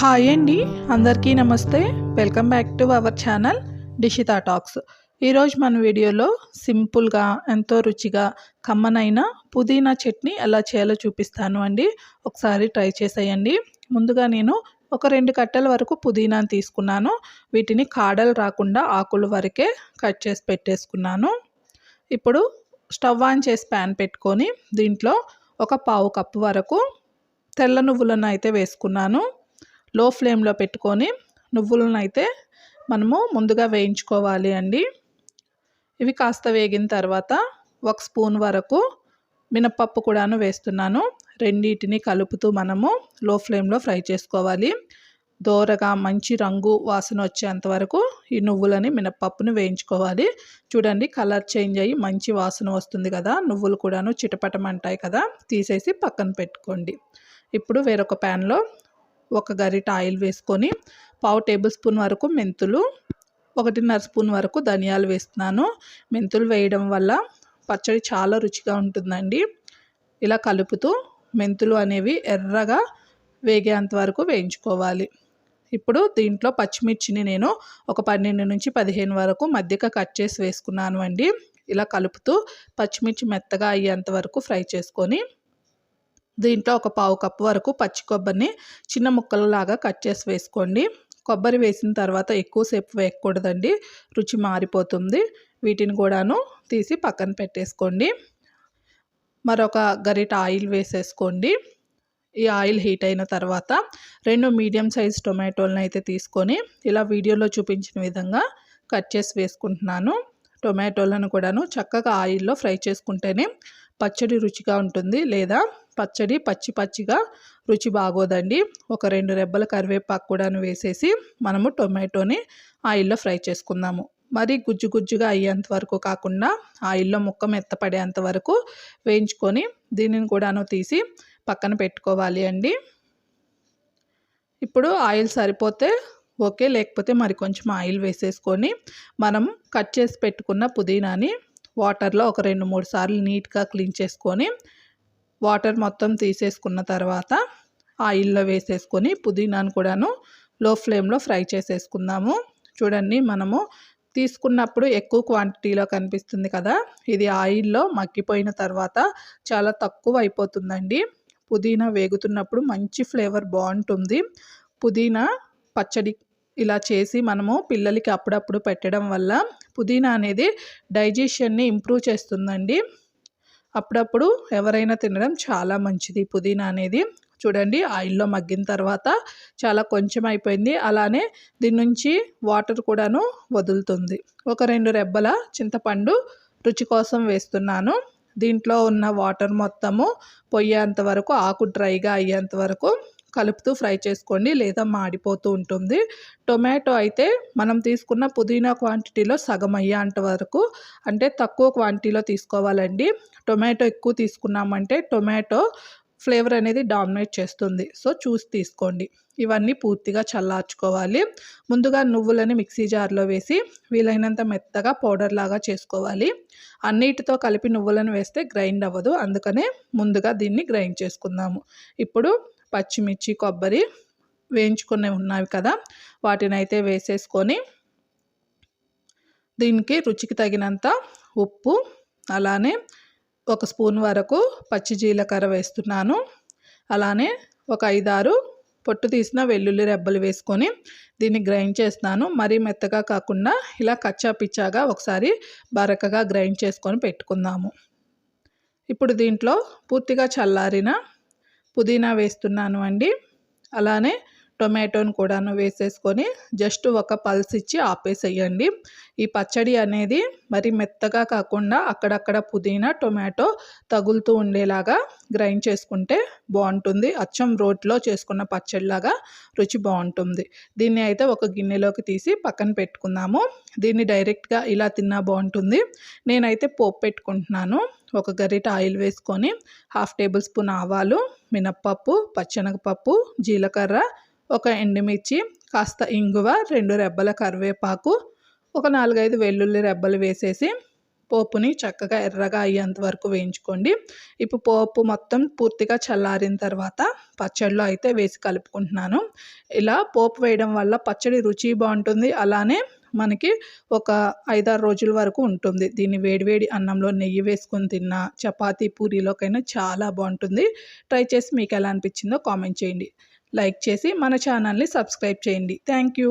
Hi అండి. అందరికీ నమస్తే. Welcome back to our channel Dishita talks. ఈరోజు మన వీడియోలో సింపుల్గా ఎంతో రుచిగా కమ్మనైన పుదీనా చట్నీ ఎలా చేయాలో చూపిస్తాను అండి. ఒకసారి ట్రై చేసేయండి. ముందుగా నేను ఒక రెండు కట్టెల వరకు పుదీనాను తీసుకున్నాను. వీటిని కాడలు రాకుండా ఆకులు వరకే కట్ చేసి పెట్టేసుకున్నాను. ఇప్పుడు స్టవ్ ఆన్ చేసి ప్యాన్ పెట్టుకొని దీంట్లో ఒక పావు కప్పు వరకు తెల్ల నువ్వులను అయితే వేసుకున్నాను. లో ఫ్లేమ్లో పెట్టుకొని నువ్వులను అయితే మనము ముందుగా వేయించుకోవాలి అండి. ఇవి కాస్త వేగిన తర్వాత ఒక స్పూన్ వరకు మినప్పప్పు కూడాను వేస్తున్నాను. రెండింటిని కలుపుతూ మనము లో ఫ్లేమ్లో ఫ్రై చేసుకోవాలి. దోరగా మంచి రంగు వాసన వచ్చేంత వరకు ఈ నువ్వులని మినప్పప్పును వేయించుకోవాలి. చూడండి కలర్ చేంజ్ అయ్యి మంచి వాసన వస్తుంది కదా నువ్వులు కూడాను చిటపటమంటాయి కదా తీసేసి పక్కన పెట్టుకోండి. ఇప్పుడు వేరొక ప్యాన్లో ఒక గరిట ఆయిల్ వేసుకొని పావు టేబుల్ స్పూన్ వరకు మెంతులు ఒకటిన్నర స్పూన్ వరకు ధనియాలు వేస్తున్నాను. మెంతులు వేయడం వల్ల పచ్చడి చాలా రుచిగా ఉంటుందండి. ఇలా కలుపుతూ మెంతులు అనేవి ఎర్రగా వేగేంత వరకు వేయించుకోవాలి. ఇప్పుడు దీంట్లో పచ్చిమిర్చిని నేను ఒక పన్నెండు నుంచి పదిహేను వరకు మధ్యగా కట్ చేసి వేసుకున్నాను అండి. ఇలా కలుపుతూ పచ్చిమిర్చి మెత్తగా అయ్యేంత వరకు ఫ్రై చేసుకొని దీంట్లో ఒక పావు కప్పు వరకు పచ్చి కొబ్బరిని చిన్న ముక్కలలాగా కట్ చేసి వేసుకోండి. కొబ్బరి వేసిన తర్వాత ఎక్కువసేపు వేయకూడదండి. రుచి మారిపోతుంది. వీటిని కూడాను తీసి పక్కన పెట్టేసుకోండి. మరొక గరిట ఆయిల్ వేసేసుకోండి. ఈ ఆయిల్ హీట్ అయిన తర్వాత రెండు మీడియం సైజ్ టొమాటోలను అయితే తీసుకొని ఇలా వీడియోలో చూపించిన విధంగా కట్ చేసి వేసుకుంటున్నాను. టొమాటోలను కూడాను చక్కగా ఆయిల్లో ఫ్రై చేసుకుంటేనే పచ్చడి రుచిగా ఉంటుంది లేదా పచ్చడి పచ్చి పచ్చిగా రుచి బాగోదండి. ఒక రెండు రెబ్బల కరివేపాకు కూడా వేసేసి మనము టొమాటోని ఆయిల్లో ఫ్రై చేసుకుందాము. మరి గుజ్జు గుజ్జుగా అయ్యేంత వరకు కాకుండా ఆయిల్లో ముక్క మెత్తపడేంత వరకు వేయించుకొని దీనిని కూడాను తీసి పక్కన పెట్టుకోవాలి అండి. ఇప్పుడు ఆయిల్ సరిపోతే ఓకే లేకపోతే మరి కొంచెం ఆయిల్ వేసేసుకొని మనం కట్ చేసి పెట్టుకున్న పుదీనాని వాటర్లో ఒక రెండు మూడు సార్లు నీట్గా క్లీన్ చేసుకొని వాటర్ మొత్తం తీసేసుకున్న తర్వాత ఆయిల్లో వేసేసుకొని పుదీనాను కూడాను లో ఫ్లేమ్లో ఫ్రై చేసేసుకుందాము. చూడండి మనము తీసుకున్నప్పుడు ఎక్కువ క్వాంటిటీలో కనిపిస్తుంది కదా ఇది ఆయిల్లో మగ్గిపోయిన తర్వాత చాలా తక్కువ అయిపోతుందండి. పుదీనా వేగుతున్నప్పుడు మంచి ఫ్లేవర్ బాగుంటుంది. పుదీనా పచ్చడి ఇలా చేసి మనము పిల్లలకి అప్పుడప్పుడు పెట్టడం వల్ల పుదీనా అనేది డైజెషన్ని ఇంప్రూవ్ చేస్తుందండి. అప్పుడప్పుడు ఎవరైనా తినడం చాలా మంచిది. పుదీనా అనేది చూడండి ఆయిల్లో మగ్గిన తర్వాత చాలా కొంచెం అయిపోయింది. అలానే దీని నుంచి వాటర్ కూడాను వదులుతుంది. ఒక రెండు రెబ్బల చింతపండు రుచి కోసం వేస్తున్నాను. దీంట్లో ఉన్న వాటర్ మొత్తము పొయ్యేంత వరకు ఆకు డ్రైగా అయ్యేంత వరకు కలుపుతూ ఫ్రై చేసుకోండి లేదా మాడిపోతూ ఉంటుంది. టొమాటో అయితే మనం తీసుకున్న పుదీనా క్వాంటిటీలో సగం అయ్యేంత వరకు అంటే తక్కువ క్వాంటిటీలో తీసుకోవాలండి. టొమాటో ఎక్కువ తీసుకున్నామంటే టొమాటో ఫ్లేవర్ అనేది డామినేట్ చేస్తుంది. సో చూసి తీసుకోండి. ఇవన్నీ పూర్తిగా చల్లార్చుకోవాలి. ముందుగా నువ్వులని మిక్సీ జార్లో వేసి వీలైనంత మెత్తగా పౌడర్ లాగా చేసుకోవాలి. అన్నిటితో కలిపి నువ్వులను వేస్తే గ్రైండ్ అవ్వదు. అందుకనే ముందుగా దీన్ని గ్రైండ్ చేసుకుందాము. ఇప్పుడు పచ్చిమిర్చి కొబ్బరి వేయించుకునే ఉన్నవి కదా. వాటిని అయితే వేసేసుకొని దీనికి రుచికి తగినంత ఉప్పు అలానే ఒక స్పూన్ వరకు పచ్చి జీలకర్ర వేస్తున్నాను. అలానే ఒక ఐదారు పొట్టు తీసిన వెల్లుల్లి రెబ్బలు వేసుకొని దీన్ని గ్రైండ్ చేస్తున్నాను. మరీ మెత్తగా కాకుండా ఇలా కచ్చా పిచ్చాగా ఒకసారి బరకగా గ్రైండ్ చేసుకొని పెట్టుకుందాము. ఇప్పుడు దీంట్లో పూర్తిగా చల్లారిన పుదీనా వేస్తున్నాను అండి. అలానే టొమాటోను కూడాను వేసేసుకొని జస్ట్ ఒక పల్స్ ఇచ్చి ఆపేసేయండి. ఈ పచ్చడి అనేది మరి మెత్తగా కాకుండా అక్కడక్కడ పుదీనా టొమాటో తగులుతూ ఉండేలాగా గ్రైండ్ చేసుకుంటే బాగుంటుంది. అచ్చం రోట్లో చేసుకున్న పచ్చడిలాగా రుచి బాగుంటుంది. దీన్ని అయితే ఒక గిన్నెలోకి తీసి పక్కన పెట్టుకుందాము. దీన్ని డైరెక్ట్గా ఇలా తిన్నా బాగుంటుంది. నేనైతే పోపు పెట్టుకుంటున్నాను. ఒక గరిట ఆయిల్ వేసుకొని హాఫ్ టేబుల్ స్పూన్ ఆవాలు మినప్పప్పు పచ్చెనగపప్పు జీలకర్ర ఒక ఎండుమిర్చి కాస్త ఇంగువ రెండు రెబ్బల కరివేపాకు ఒక నాలుగైదు వెల్లుల్లి రెబ్బలు వేసేసి పోపుని చక్కగా ఎర్రగా అయ్యేంత వరకు వేయించుకోండి. ఇప్పుడు పోపు మొత్తం పూర్తిగా చల్లారిన తర్వాత పచ్చడిలో అయితే వేసి కలుపుకుంటున్నాను. ఇలా పోపు వేయడం వల్ల పచ్చడి రుచి బాగుంటుంది. అలానే మనకి ఒక ఐదారు రోజుల వరకు ఉంటుంది. దీన్ని వేడివేడి అన్నంలో నెయ్యి వేసుకొని తిన్నా చపాతీ పూరీలోకైనా చాలా బాగుంటుంది. ట్రై చేసి మీకు ఎలా అనిపించిందో కామెంట్ చేయండి. లైక్ చేసి మన ఛానల్ని సబ్స్క్రైబ్ చేయండి. Thank you.